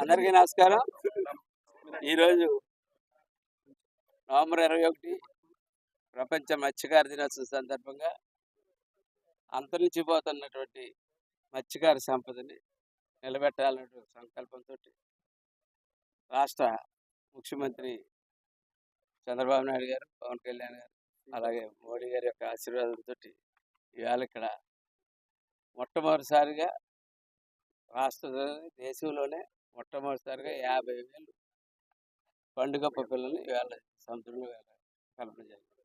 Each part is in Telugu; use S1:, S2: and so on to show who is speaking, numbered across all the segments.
S1: అందరికీ నమస్కారం. ఈరోజు నవంబర్ ఇరవై ఒకటి ప్రపంచ మత్స్యకార దినోత్సవం సందర్భంగా అంతరించిపోతున్నటువంటి మత్స్యకార సంపదని నిలబెట్టాలనే సంకల్పంతో రాష్ట్ర ముఖ్యమంత్రి చంద్రబాబు నాయుడు గారు పవన్ కళ్యాణ్ గారు అలాగే మోడీ గారి యొక్క ఆశీర్వాదంతో ఇవాళ ఇక్కడ మొట్టమొదటిసారిగా రాష్ట్రంలోనే దేశంలోనే మొట్టమొదటిసారిగా యాభై వేలు పండుగ పిల్లల్ని ఇవాళ సముద్రంలో ఇవాళ కలపడం జరిగింది.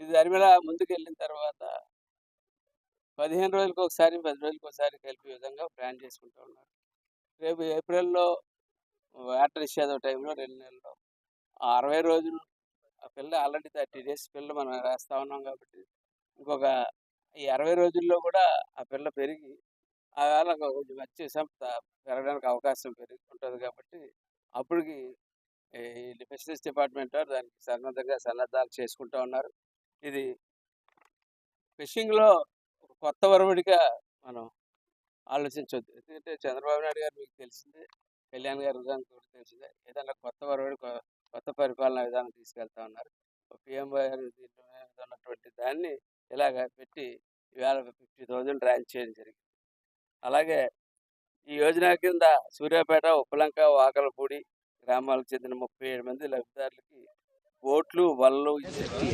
S1: ఇది దరిమిలా ముందుకు వెళ్ళిన తర్వాత పదిహేను రోజులకు ఒకసారి పది రోజులకు ఒకసారి కలిపే విధంగా ప్లాన్ చేసుకుంటూ ఉన్నారు. రేపు ఏప్రిల్లో వాటర్ నిషేధం టైంలో రెండు నెలల్లో ఆ అరవై రోజులు ఆ పిల్ల ఆల్రెడీ థర్టీ డేస్ పిల్ల మనం వేస్తా ఉన్నాం కాబట్టి ఇంకొక ఈ అరవై రోజుల్లో కూడా ఆ పిల్ల పెరిగి ఆ వేళ కొంచెం వచ్చి సంపద పెరగడానికి అవకాశం పెరిగి ఉంటుంది కాబట్టి అప్పటికి ఈ ఫిషరీస్ డిపార్ట్మెంట్ వారు దానికి సన్నద్ధంగా సన్నద్ధాలు చేసుకుంటూ ఉన్నారు. ఇది ఫిషింగ్లో కొత్త వరవడిగా మనం ఆలోచించవద్దు ఎందుకంటే చంద్రబాబు నాయుడు గారు మీకు తెలిసిందే కళ్యాణ్ గారు విధానం కూడా తెలిసిందే. ఏదైనా కొత్త వరవడి కొత్త పరిపాలన విధానం తీసుకెళ్తా ఉన్నారు. పిఎం గారు దీంట్లో ఉన్నటువంటి దాన్ని ఇలాగ పెట్టి ఇవాళ ఫిఫ్టీ థౌజండ్ ర్యాంక్ చేయడం జరిగింది. అలాగే ఈ యోజన కింద సూర్యాపేట ఉప్పలంక వాకలపూడి గ్రామాలకు చెందిన ముప్పై ఏడు మంది లబ్ధిదారులకి బోట్లు వలలు ఇచ్చి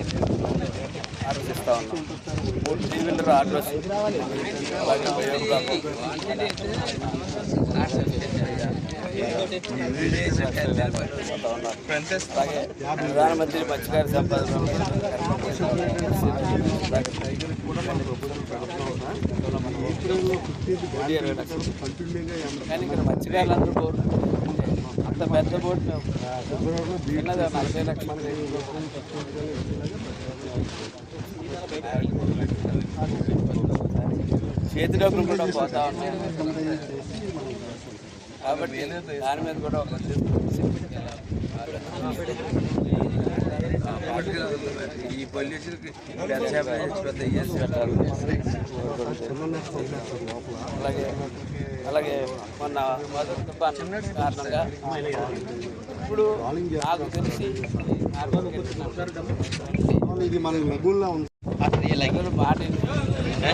S1: ఆలోచిస్తా ఉన్నాం త్రీ వీలర్ ఆటోస్ అలాగే ఉపయోగపడాలి. చేస్తా ఉన్నారు. అలాగే ప్రధానమంత్రి మత్స్యకార సంపద. కానీ ఇక్కడ మత్స్యకారులందరూ బోర్డు అంత పెద్ద బోర్డు మేము చిన్నది నలభై లక్షలు చేతి డబ్బులు కూడా పోతా ఉన్నాయి కాబట్టి దాని మీద కూడా ఒక
S2: ఈ పొల్యూషన్ పెద్ద ఇయర్స్
S1: పెట్టాలి అలాగే అలాగే మొన్న మొదటి తుఫాన్ కారణంగా ఇప్పుడు నాకు తెలిసి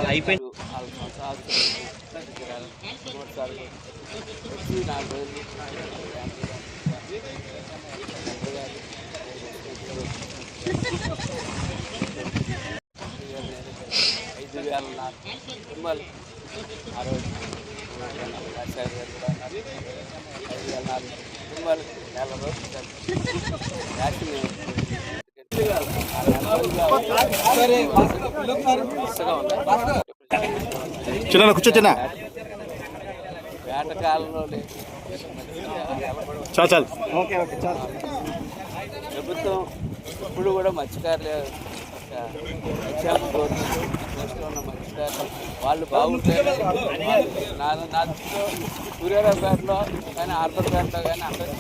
S3: అయిపోయింది.
S1: ఐదు వేల నాలుగు కుటుంబాలు ఆ రోజు సార్ గారు కూడా అన్నారు ఐదు వేల నాలుగు కుటుంబాలు నెల రోజులు వ్యాక్సిన్
S4: చిన్న కూర్చో చిన్న.
S1: వేటకాలంలో
S4: చాలు చాలు
S1: ప్రభుత్వం ఇప్పుడు కూడా మత్స్యకారులు మత్స్యాలు దృష్టిలో ఉన్న మత్స్యకారులు వాళ్ళు బాగుంటే నా నా దృష్టిలో సూర్యారావుపేటలో కానీ ఆర్పర్పేటలో కానీ అందరూ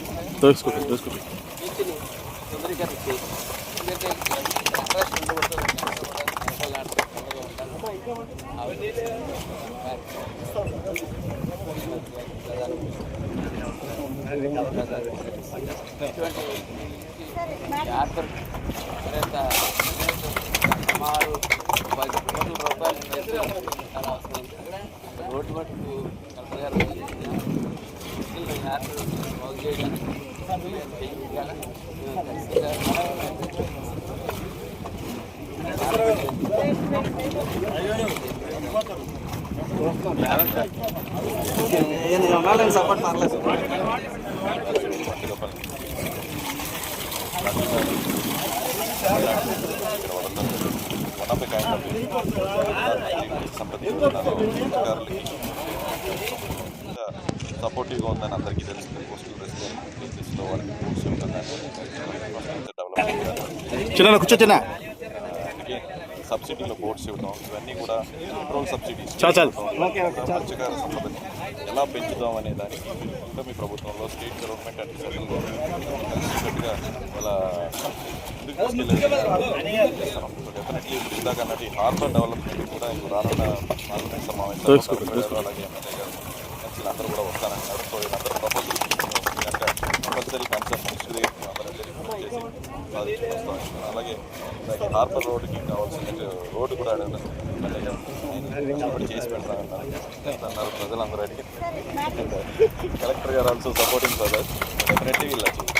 S1: బీచ్ని సుందరీకరణ చేయి ఎందుకంటే ఇంట్రెస్ట్ ఉండకూడదు. ఇటువంటి సుమారు రోడ్డు మట్టుకు కలెక్టర్ గారు బాగు చేయడానికి
S4: సపోర్ట్ పర్లేదు
S5: సపోర్టివ్గా ఉందని అందరికీ తెలుస్తుంది పోస్టల్ రెసిడెన్సీస్లో వాళ్ళకి రూల్స్ డెవలప్
S4: చిన్న కూర్చో చిన్న
S5: సబ్సిడీలో బోట్స్ ఇవ్వడం ఇవన్నీ కూడా పెట్రోల్ సబ్సిడీస్.
S4: చాలు, చాలు.
S5: మత్స్యకార సంపదని ఎలా పెంచుదాం అనే దానికి ఇంకా మీ ప్రభుత్వంలో state government and central government కలిసికట్టుగా వాళ్ళ డెఫినెట్లీ ఇప్పుడు ఇందాక అన్నట్టు హార్బర్ డెవలప్మెంట్ కూడా ఇప్పుడు రానున్న
S4: తెలుసుకోండి,
S5: సభ్యులు అలాగే ఎమ్మెల్యే గారు. అందరూ కూడా వస్తానంటున్నారు సో వీళ్ళందరూ ప్రపోజల్ కంపల్సరీ వస్తాం. అలాగే హార్బర్ రోడ్డుకి కావాల్సిన రోడ్డు కూడా అడగడం చేసి పెడతానన్నారు ప్రజలందరూ అడిగి కలెక్టర్ గారు also supporting for that definitely వీళ్ళు అచీవ్